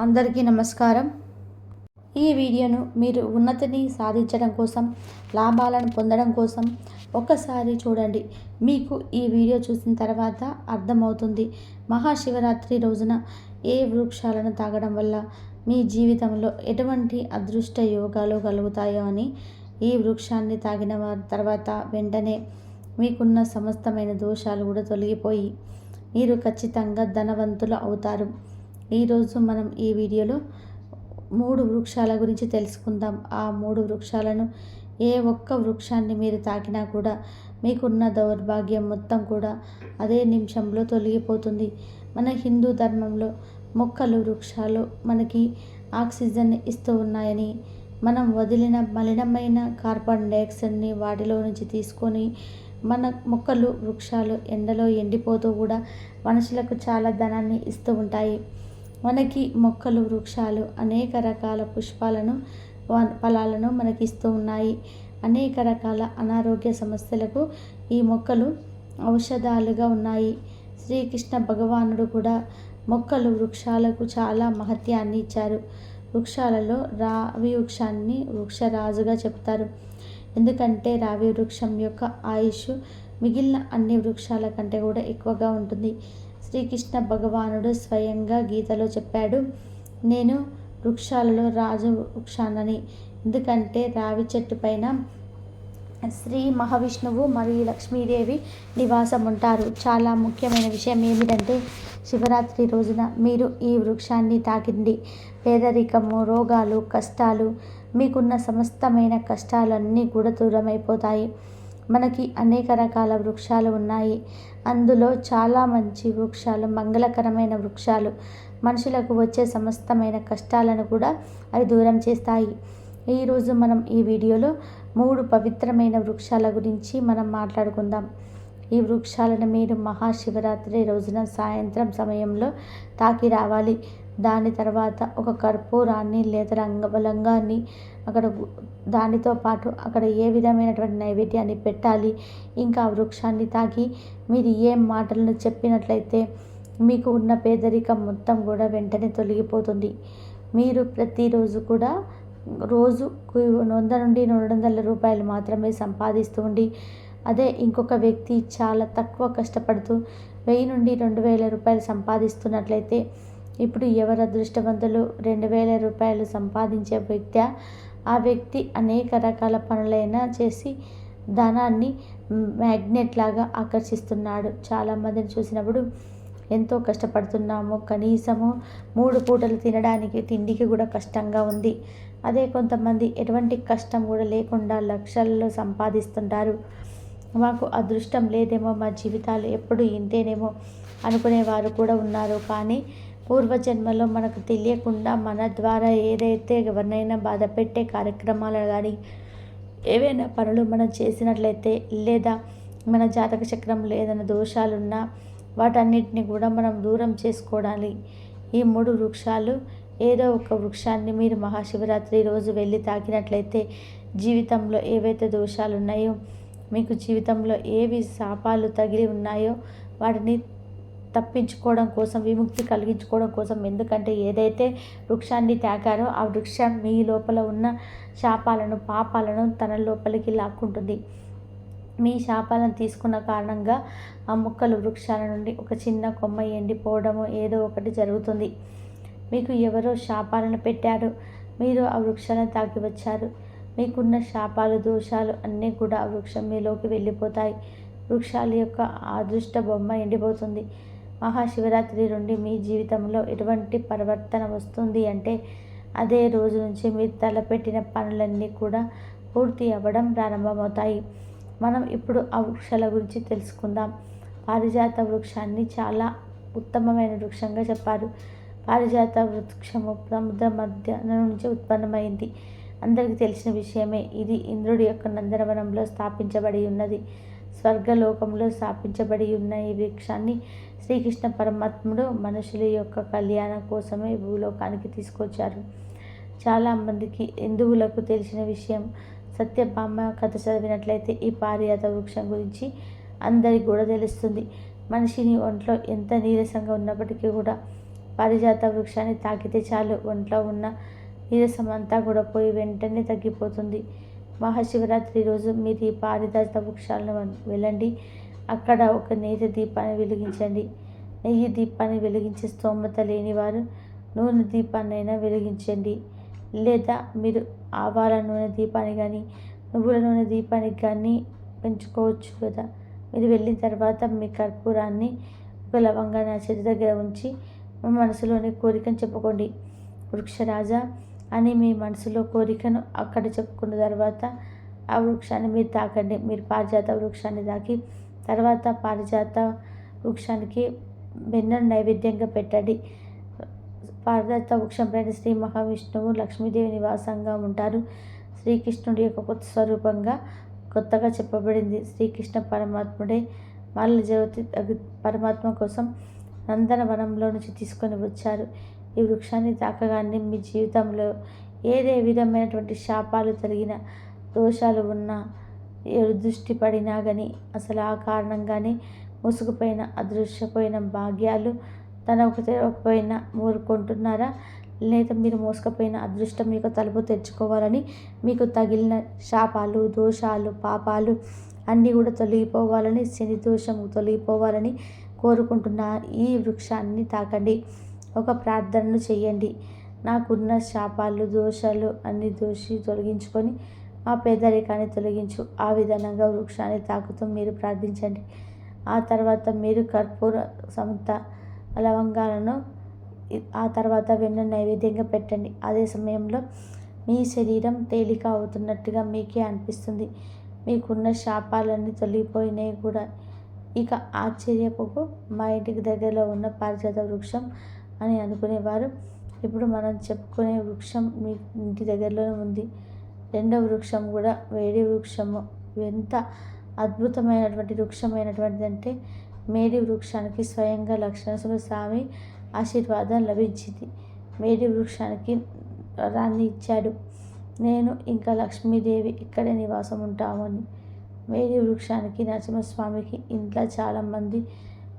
అందరికీ నమస్కారం. ఈ వీడియోను మీరు ఉన్నతిని సాధించడం కోసం లాభాలను పొందడం కోసం ఒక్కసారి చూడండి. మీకు ఈ వీడియో చూసిన తర్వాత అర్థమవుతుంది. మహాశివరాత్రి రోజున ఏ వృక్షాలను తాగడం వల్ల మీ జీవితంలో ఎటువంటి అదృష్ట యోగాలు కలుగుతాయో అని ఈ వృక్షాన్ని తాగిన వారి తర్వాత వెంటనే మీకున్న సమస్తమైన దోషాలు కూడా తొలగిపోయి మీరు ఖచ్చితంగా ధనవంతులు అవుతారు. ఈరోజు మనం ఈ వీడియోలో మూడు వృక్షాల గురించి తెలుసుకుందాం. ఆ మూడు వృక్షాలను ఏ ఒక్క వృక్షాన్ని మీరు తాకినా కూడా మీకున్న దౌర్భాగ్యం మొత్తం కూడా అదే నిమిషంలో తొలగిపోతుంది. మన హిందూ ధర్మంలో మొక్కలు వృక్షాలు మనకి ఆక్సిజన్ ఇస్తూ ఉన్నాయని మనం వదిలిన మలినమైన కార్బన్ డైఆక్సైడ్ని వాటిలో నుంచి తీసుకొని మన మొక్కలు వృక్షాలు ఎండలో ఎండిపోతూ కూడా మనుషులకు చాలా ధనాన్ని ఇస్తూ ఉంటాయి. మనకి మొక్కలు వృక్షాలు అనేక రకాల పుష్పాలను ఫలాలను మనకి ఇస్తూ ఉన్నాయి. అనేక రకాల అనారోగ్య సమస్యలకు ఈ మొక్కలు ఔషధాలుగా ఉన్నాయి. శ్రీకృష్ణ భగవానుడు కూడా మొక్కలు వృక్షాలకు చాలా మహత్యాన్ని ఇచ్చారు. వృక్షాలలో రావి వృక్షాన్ని వృక్షరాజుగా చెప్తారు. ఎందుకంటే రావి వృక్షం యొక్క ఆయుష్ మిగిలిన అన్ని వృక్షాల కంటే కూడా ఎక్కువగా ఉంటుంది. శ్రీకృష్ణ భగవానుడు స్వయంగా గీతలో చెప్పాడు నేను వృక్షాలలో రాజు వృక్షానని ఎందుకంటే రావి చెట్టు పైన శ్రీ మహావిష్ణువు మరియు లక్ష్మీదేవి నివాసం ఉంటారు చాలా ముఖ్యమైన విషయం ఏమిటంటే శివరాత్రి రోజున మీరు ఈ వృక్షాన్ని తాకింది. పేదరికము రోగాలు కష్టాలు మీకున్న సమస్తమైన కష్టాలన్నీ కూడా దూరమైపోతాయి. మనకి అనేక రకాల వృక్షాలు ఉన్నాయి. అందులో చాలా మంచి వృక్షాలు మంగళకరమైన వృక్షాలు మనుషులకు వచ్చే సమస్తమైన కష్టాలను కూడా అవి దూరం చేస్తాయి. ఈరోజు మనం ఈ వీడియోలో మూడు పవిత్రమైన వృక్షాల గురించి మనం మాట్లాడుకుందాం. ఈ వృక్షాలను మీరు మహాశివరాత్రి రోజున సాయంత్రం సమయంలో తాకి రావాలి. దాని తర్వాత ఒక కర్పూరాన్ని లేదా రంగబలంగాన్ని అక్కడ దానితో పాటు అక్కడ ఏ విధమైనటువంటి నైవేద్యాన్ని పెట్టాలి? ఇంకా ఆ వృక్షాన్ని తాకి మీరు ఏం మాటలను చెప్పినట్లయితే మీకు ఉన్న పేదరికం మొత్తం కూడా వెంటనే తొలగిపోతుంది. మీరు ప్రతిరోజు కూడా రోజు వంద నుండి రెండు వందల రూపాయలు మాత్రమే సంపాదిస్తూ ఉండి అదే ఇంకొక వ్యక్తి చాలా తక్కువ కష్టపడుతూ వెయ్యి నుండి రెండు వేల రూపాయలు సంపాదిస్తున్నట్లయితే ఇప్పుడు ఎవరు అదృష్టవంతులు? రెండు వేల రూపాయలు సంపాదించే వ్యక్తి ఆ వ్యక్తి అనేక రకాల పనులైనా చేసి ధనాన్ని మ్యాగ్నెట్ లాగా ఆకర్షిస్తున్నాడు. చాలామందిని చూసినప్పుడు ఎంతో కష్టపడుతున్నాము. కనీసము మూడు పూటలు తినడానికి తిండికి కూడా కష్టంగా ఉంది. అదే కొంతమంది ఎటువంటి కష్టం కూడా లేకుండా లక్షల్లో సంపాదిస్తుంటారు. మాకు అదృష్టం లేదేమో మా జీవితాలు ఎప్పుడు ఇంతేనేమో అనుకునేవారు కూడా ఉన్నారు. కానీ పూర్వజన్మలో మనకు తెలియకుండా మన ద్వారా ఏదైతే ఎవరినైనా బాధ పెట్టే కార్యక్రమాలు కానీ ఏవైనా పనులు మనం చేసినట్లయితే లేదా మన జాతక చక్రంలో ఏదైనా దోషాలున్నా వాటన్నిటిని కూడా మనం దూరం చేసుకోవాలి. ఈ మూడు వృక్షాలు ఏదో ఒక వృక్షాన్ని మీరు మహాశివరాత్రి రోజు వెళ్ళి తాకినట్లయితే జీవితంలో ఏవైతే దోషాలు ఉన్నాయో మీకు జీవితంలో ఏవి శాపాలు తగిలి ఉన్నాయో వాటిని తప్పించుకోవడం కోసం విముక్తి కలిగించుకోవడం కోసం ఎందుకంటే ఏదైతే వృక్షాన్ని తాకారో ఆ వృక్షం మీ లోపల ఉన్న శాపాలను పాపాలను తన లోపలికి లాక్కుంటుంది. మీ శాపాలను తీసుకున్న కారణంగా ఆ మొక్కలు వృక్షాల నుండి ఒక చిన్న కొమ్మ ఎండిపోవడము ఏదో ఒకటి జరుగుతుంది. మీకు ఎవరో శాపాలను పెట్టారు. మీరు ఆ వృక్షాలను తాకి వచ్చారు మీకున్న శాపాలు దోషాలు అన్నీ కూడా ఆ వృక్షం మీలోకి వెళ్ళిపోతాయి. వృక్షాల యొక్క అదృష్ట బొమ్మ ఎండిపోతుంది. మహాశివరాత్రి నుండి మీ జీవితంలో ఎటువంటి పరివర్తన వస్తుంది అంటే అదే రోజు నుంచి మీరు తలపెట్టిన పనులన్నీ కూడా పూర్తి అవ్వడం ప్రారంభమవుతాయి. మనం ఇప్పుడు ఆ వృక్షాల గురించి తెలుసుకుందాం. పారిజాత వృక్షాన్ని చాలా ఉత్తమమైన వృక్షంగా చెప్పారు. పారిజాత వృక్షము సముద్ర మధ్య నుంచి ఉత్పన్నమైంది. అందరికీ తెలిసిన విషయమే. ఇది ఇంద్రుడి యొక్క నందనవనంలో స్థాపించబడి ఉన్నది. స్వర్గలోకంలో స్థాపించబడి ఉన్న ఈ వృక్షాన్ని శ్రీకృష్ణ పరమాత్ముడు మనుషుల యొక్క కళ్యాణం కోసమే భూలోకానికి తీసుకొచ్చారు. చాలామందికి హిందువులకు తెలిసిన విషయం. సత్యభామ కథ చదివినట్లయితే ఈ పారిజాత వృక్షం గురించి అందరికి కూడా తెలుస్తుంది. మనిషిని ఒంట్లో ఎంత నీరసంగా ఉన్నప్పటికీ కూడా పారిజాత వృక్షాన్ని తాకితే చాలు. ఒంట్లో ఉన్న నీరసం అంతా కూడా పోయి వెంటనే తగ్గిపోతుంది. మహాశివరాత్రి రోజు మీరు ఈ పారిజాత వృక్షాలను వెళ్ళండి. అక్కడ ఒక నేతి దీపాన్ని వెలిగించండి. నెయ్యి దీపాన్ని వెలిగించే స్తోమత లేనివారు నూనె దీపాన్నైనా వెలిగించండి. లేదా మీరు ఆవాల నూనె దీపాన్ని కానీ నువ్వుల నూనె దీపానికి కానీ పెంచుకోవచ్చు కదా. మీరు వెళ్ళిన తర్వాత మీ కర్పూరాన్ని ఒక లవంగా నా చేతి దగ్గర ఉంచి మీ మనసులోని కోరికను చెప్పుకోండి. వృక్షరాజా అని మీ మనసులో కోరికను అక్కడ చెప్పుకున్న తర్వాత ఆ వృక్షాన్ని మీరు తాకండి. మీరు పారిజాత వృక్షాన్ని తాకి తర్వాత పారిజాత వృక్షానికి వెన్నను నైవేద్యంగా పెట్టండి. పారిజాత వృక్షం పైన శ్రీ మహావిష్ణువు లక్ష్మీదేవి నివాసంగా ఉంటారు. శ్రీకృష్ణుడి యొక్క కొత్త స్వరూపంగా కొత్తగా చెప్పబడింది. శ్రీకృష్ణ పరమాత్ముడే మల్ల జ్యోతి పరమాత్మ కోసం నందనవనంలో నుంచి తీసుకొని వచ్చారు. ఈ వృక్షాన్ని తాకగానే మీ జీవితంలో ఏదే విధమైనటువంటి శాపాలు తొలగిన దోషాలు ఉన్నా దృష్టి పడినా కానీ అసలు ఆ కారణంగానే ముసుగుపోయిన అదృశ్యపోయిన భాగ్యాలు తనకు తెరవకపోయినా ఊరుకుంటున్నారా? లేదా మీరు మోసుకపోయిన అదృష్టం మీకు తలుపు తెచ్చుకోవాలని మీకు తగిలిన శాపాలు దోషాలు పాపాలు అన్నీ కూడా తొలగిపోవాలని శని దోషం తొలగిపోవాలని కోరుకుంటున్న ఈ వృక్షాన్ని తాకండి. ఒక ప్రార్థనను చేయండి నాకున్న శాపాలు దోషాలు అన్ని దోషి తొలగించుకొని మా పేదరికాన్ని తొలగించు. ఆ విధానంగా వృక్షాన్ని తాకుతూ మీరు ప్రార్థించండి. ఆ తర్వాత మీరు కర్పూర సంత లవంగాలను ఆ తర్వాత వెన్న నైవేద్యంగా పెట్టండి. అదే సమయంలో మీ శరీరం తేలిక అవుతున్నట్టుగా మీకే అనిపిస్తుంది. మీకున్న శాపాలన్నీ తొలగిపోయినాయి కూడా. ఇక ఆశ్చర్యపోకు. మా ఇంటికి దగ్గరలో ఉన్న పారిజాత వృక్షం అని అనుకునేవారు. ఇప్పుడు మనం చెప్పుకునే వృక్షం మీ ఇంటి దగ్గరలోనే ఉంది. రెండవ వృక్షం కూడా వేడి వృక్షము. ఎంత అద్భుతమైనటువంటి వృక్షమైనటువంటిది అంటే మేడి వృక్షానికి స్వయంగా లక్ష్మణ స్వామి ఆశీర్వాదం లభించింది. మేడి వృక్షానికి వరాన్ని ఇచ్చాడు. నేను ఇంకా లక్ష్మీదేవి ఇక్కడే నివాసం ఉంటామని. మేడి వృక్షానికి నరసింహస్వామికి ఇంట్లో చాలామంది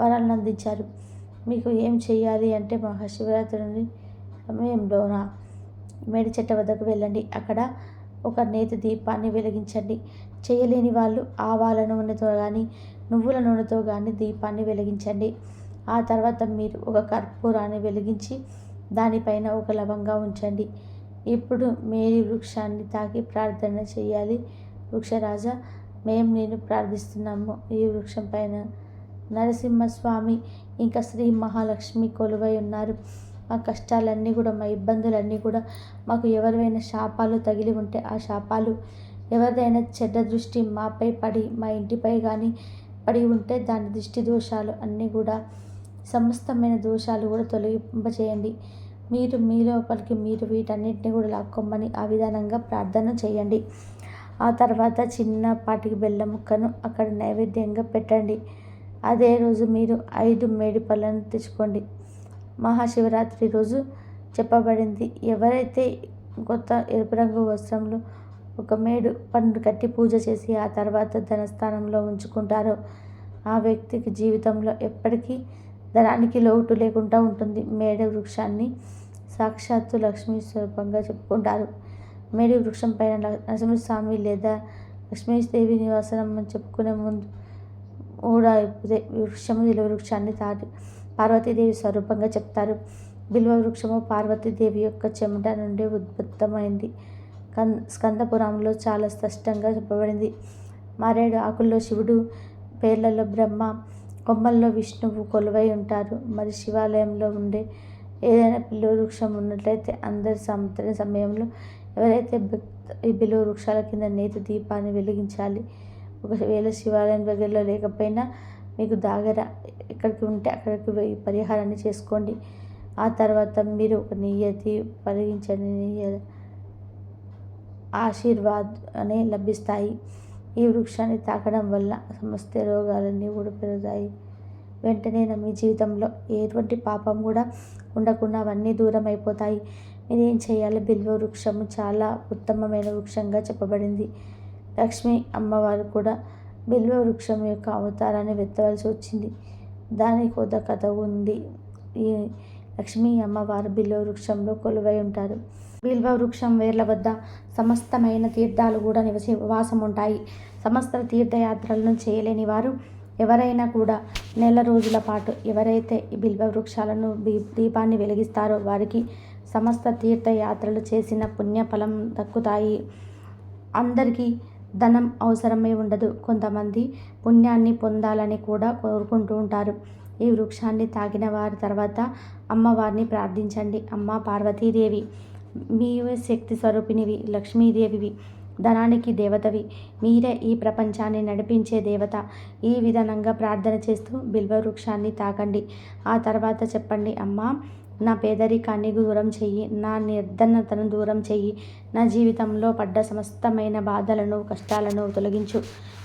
వరాలను అందించారు. మీకు ఏం చేయాలి అంటే మహాశివరాత్రి సమయంలోన? మేడి చెట్టు వద్దకు వెళ్ళండి. అక్కడ ఒక నేతి దీపాన్ని వెలిగించండి. చేయలేని వాళ్ళు ఆవాల నూనెతో కానీ నువ్వుల నూనెతో కానీ దీపాన్ని వెలిగించండి. ఆ తర్వాత మీరు ఒక కర్పూరాన్ని వెలిగించి దానిపైన ఒక లవంగా ఉంచండి. ఇప్పుడు మేరీ వృక్షాన్ని తాకి ప్రార్థన చేయాలి. వృక్షరాజా మేము నేను ప్రార్థిస్తున్నాము. ఈ వృక్షం పైన నరసింహస్వామి. ఇంకా శ్రీ మహాలక్ష్మి కొలువై ఉన్నారు. మా కష్టాలన్నీ కూడా మా ఇబ్బందులన్నీ కూడా మాకు ఎవరివైనా శాపాలు తగిలి ఉంటే ఆ శాపాలు ఎవరిదైనా చెడ్డ దృష్టి మాపై పడి మా ఇంటిపై కానీ పడి ఉంటే దాని దృష్టి దోషాలు అన్నీ కూడా సమస్తమైన దోషాలు కూడా తొలగింపచేయండి. మీరు మీ లోపలికి మీరు వీటన్నిటిని కూడా లాక్కొమ్మని ఆ విధానంగా ప్రార్థన చేయండి. ఆ తర్వాత చిన్నపాటికి బెల్లం ముక్కను అక్కడ నైవేద్యంగా పెట్టండి. అదే రోజు మీరు ఐదు మేడి పళ్ళను తెచ్చుకోండి. మహాశివరాత్రి రోజు చెప్పబడింది. ఎవరైతే కొత్త ఎరుపు రంగు వస్త్రంలో ఒక మేడు పండు కట్టి పూజ చేసి ఆ తర్వాత ధనస్థానంలో ఉంచుకుంటారో ఆ వ్యక్తికి జీవితంలో ఎప్పటికీ ధనానికి లోటు లేకుండా ఉంటుంది. మేడ వృక్షాన్ని సాక్షాత్తు లక్ష్మీ స్వరూపంగా చెప్పుకుంటారు. మేడి వృక్షం పైన నరసింహస్వామి లేదా లక్ష్మీదేవి నివాసనం అని చెప్పుకునే ముందు కూడా వృక్షము నిలువ వృక్షాన్ని తాటి పార్వతీదేవి స్వరూపంగా చెప్తారు. బిల్వ వృక్షము పార్వతీదేవి యొక్క చెమట నుండి ఉద్భుతమైంది. కన్ స్కందపురంలో చాలా స్పష్టంగా చెప్పబడింది. మారేడు ఆకుల్లో శివుడు పేర్లలో బ్రహ్మ కొమ్మల్లో విష్ణువు కొలువై ఉంటారు. మరి శివాలయంలో ఉండే ఏదైనా బిల్వ వృక్షం ఉన్నట్లయితే అందరి సాయంత్రం సమయంలో ఎవరైతే ఈ బిల్వ వృక్షాల కింద నేతి దీపాన్ని వెలిగించాలి ఒకవేళ శివాలయం దగ్గరలో లేకపోయినా మీకు దగ్గర ఎక్కడికి ఉంటే అక్కడికి పోయి పరిహారాన్ని చేసుకోండి. ఆ తర్వాత మీరు ఒక నియతి పరిగించని నియ ఆశీర్వాద్ అనే లభిస్తాయి. ఈ వృక్షాన్ని తాకడం వల్ల సమస్త రోగాలన్నీ కూడా పెరుగుతాయి వెంటనే మీ జీవితంలో ఎటువంటి పాపం కూడా ఉండకుండా అవన్నీ దూరం అయిపోతాయి. మీరు ఏం చేయాలి? బిల్వ వృక్షము చాలా ఉత్తమమైన వృక్షంగా చెప్పబడింది. లక్ష్మి అమ్మవారు కూడా బిల్వ వృక్షం యొక్క అవతారాన్ని వెత్తవలసి వచ్చింది. దానికి ఒక కథ ఉంది. ఈ లక్ష్మీ అమ్మవారు బిల్వ వృక్షంలో కొలువై ఉంటారు. బిల్వ వృక్షం వేర్ల వద్ద సమస్తమైన తీర్థాలు కూడా నివసి వాసం ఉంటాయి. సమస్త తీర్థయాత్రలను చేయలేని వారు ఎవరైనా కూడా నెల రోజుల పాటు ఎవరైతే ఈ బిల్వ వృక్షాలను దీపాన్ని వెలిగిస్తారో వారికి సమస్త తీర్థయాత్రలు చేసిన పుణ్యఫలం దక్కుతాయి. అందరికీ ధనం అవసరమే ఉండదు. కొంతమంది పుణ్యాన్ని పొందాలని కూడా కోరుకుంటూ ఉంటారు. ఈ వృక్షాన్ని తాకిన వారి తర్వాత అమ్మవారిని ప్రార్థించండి. అమ్మ పార్వతీదేవి మీవే శక్తి స్వరూపినివి లక్ష్మీదేవివి ధనానికి దేవతవి. మీరే ఈ ప్రపంచాన్ని నడిపించే దేవత. ఈ విధానంగా ప్రార్థన చేస్తూ బిల్వ వృక్షాన్ని తాకండి ఆ తర్వాత చెప్పండి అమ్మ నా పేదరికాన్ని దూరం చెయ్యి నా నిర్ధనతను దూరం చెయ్యి నా జీవితంలో పడ్డ సమస్తమైన బాధలను కష్టాలను తొలగించు.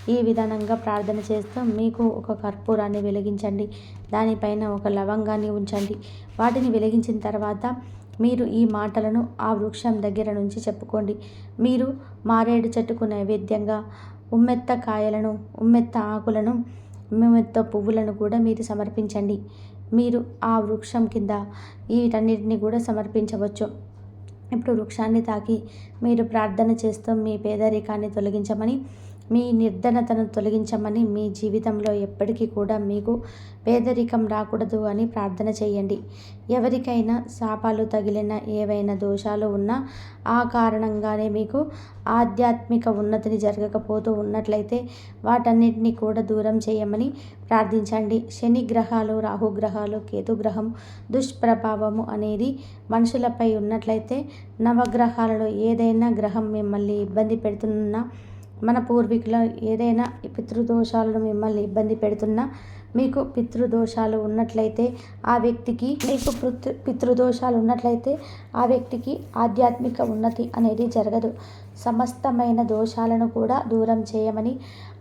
ఈ విధానంగా ప్రార్థన చేస్తూ మీకు ఒక కర్పూరాన్ని వెలిగించండి. దానిపైన ఒక లవంగాన్ని ఉంచండి. వాటిని వెలిగించిన తర్వాత మీరు ఈ మాటలను ఆ వృక్షం దగ్గర నుంచి చెప్పుకోండి. మీరు మారేడు చెట్టుకు నైవేద్యంగా ఉమ్మెత్త కాయలను ఉమ్మెత్త ఆకులను ఉమ్మెత్త పువ్వులను కూడా మీరు సమర్పించండి. మీరు ఆ వృక్షం కింద వీటన్నిటిని కూడా సమర్పించవచ్చు. ఇప్పుడు వృక్షాన్ని తాకి మీరు ప్రార్థన చేస్తూ మీ పేదరికాన్ని తొలగించమని మీ నిర్ధనతను తొలగించమని మీ జీవితంలో ఎప్పటికీ కూడా మీకు పేదరికం రాకూడదు అని ప్రార్థన చేయండి. ఎవరికైనా శాపాలు తగిలిన ఏవైనా దోషాలు ఉన్నా ఆ కారణంగానే మీకు ఆధ్యాత్మిక ఉన్నతిని జరగకపోతూ ఉన్నట్లయితే వాటన్నిటిని కూడా దూరం చేయమని ప్రార్థించండి. శని గ్రహాలు రాహుగ్రహాలు కేతుగ్రహం దుష్ప్రభావము అనేది మనుషులపై ఉన్నట్లయితే నవగ్రహాలలో ఏదైనా గ్రహం మిమ్మల్ని ఇబ్బంది పెడుతున్నా మన పూర్వీకుల ఏదైనా పితృదోషాలను మిమ్మల్ని ఇబ్బంది పెడుతున్నా మీకు పితృదోషాలు ఉన్నట్లయితే ఆ వ్యక్తికి మీకు పితృ పితృదోషాలు ఉన్నట్లయితే ఆ వ్యక్తికి ఆధ్యాత్మిక ఉన్నతి అనేది జరగదు. సమస్తమైన దోషాలను కూడా దూరం చేయమని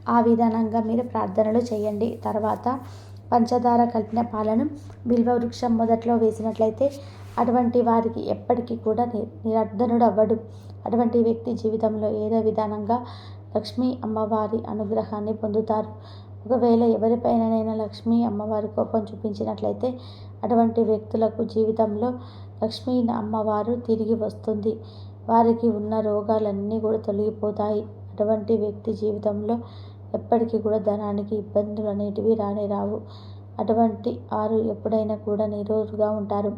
ఆ విధానంగా మీరు ప్రార్థనలు చేయండి. తర్వాత పంచదార కలిపిన పాలను బిల్వ వృక్షం మొదట్లో వేసినట్లయితే అటువంటి వారికి ఎప్పటికీ కూడా నిరర్ధనుడు అవ్వడు అటువంటి వ్యక్తి జీవితంలో ఏదో విధానంగా లక్ష్మీ అమ్మవారి అనుగ్రహాన్ని పొందుతారు. ఒకవేళ ఎవరిపైననైనా లక్ష్మీ అమ్మవారి కోపం చూపించినట్లయితే అటువంటి వ్యక్తులకు జీవితంలో లక్ష్మీ అమ్మవారు తిరిగి వస్తుంది. వారికి ఉన్న రోగాలన్నీ కూడా తొలగిపోతాయి. అటువంటి వ్యక్తి జీవితంలో ఎప్పటికీ కూడా ధనానికి ఇబ్బందులు అనేటివి రానే రావు. అటువంటి వారు ఎప్పుడైనా కూడా నిరోధుగా ఉంటారు.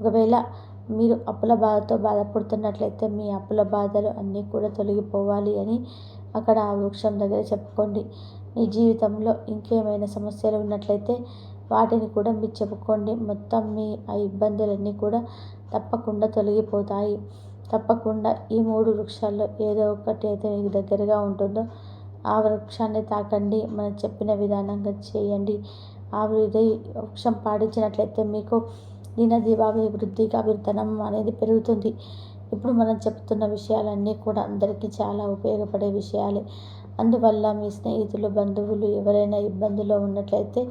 ఒకవేళ మీరు అప్పుల బాధతో బాధపడుతున్నట్లయితే మీ అప్పుల బాధలు అన్నీ కూడా తొలగిపోవాలి అని అక్కడ ఆ వృక్షం దగ్గర చెప్పుకోండి. మీ జీవితంలో ఇంకేమైనా సమస్యలు ఉన్నట్లయితే వాటిని కూడా మీరు చెప్పుకోండి. మొత్తం మీ ఆ ఇబ్బందులన్నీ కూడా తప్పకుండా తొలగిపోతాయి. తప్పకుండా ఈ మూడు వృక్షాల్లో ఏదో ఒకటి అయితే మీకు దగ్గరగా ఉంటుందో ఆ వృక్షాన్ని తాకండి. మనం చెప్పిన విధానంగా చేయండి. ఆ వృక్షం పాటించినట్లయితే మీకు దినదివాభివృద్ధిగా అభివృద్ధనం అనేది పెరుగుతుంది. ఇప్పుడు మనం చెప్తున్న విషయాలన్నీ కూడా అందరికీ చాలా ఉపయోగపడే విషయాలే. అందువల్ల మీ స్నేహితులు బంధువులు ఎవరైనా ఇబ్బందుల్లో ఉన్నట్లయితే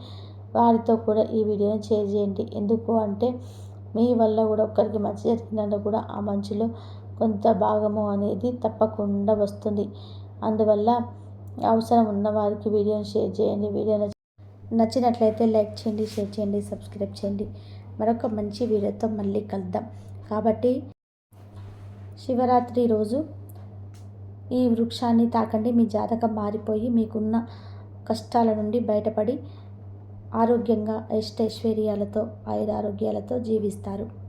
వారితో కూడా ఈ వీడియోని షేర్ చేయండి. ఎందుకు అంటే మీ వల్ల కూడా ఒక్కరికి మంచి జరిగిందంటే కూడా ఆ మంచిలో కొంత భాగము అనేది తప్పకుండా వస్తుంది. అందువల్ల అవసరం ఉన్న వారికి వీడియోని షేర్ చేయండి. వీడియో నచ్చినట్లయితే లైక్ చేయండి షేర్ చేయండి సబ్స్క్రైబ్ చేయండి. మరొక మంచి వీడియోతో మళ్ళీ కలుద్దాం. కాబట్టి శివరాత్రి రోజు ఈ వృక్షాన్ని తాకండి. మీ జాతకం మారిపోయి మీకున్న కష్టాల నుండి బయటపడి ఆరోగ్యంగా అష్టైశ్వర్యాలతో ఆయురారోగ్యాలతో జీవిస్తారు.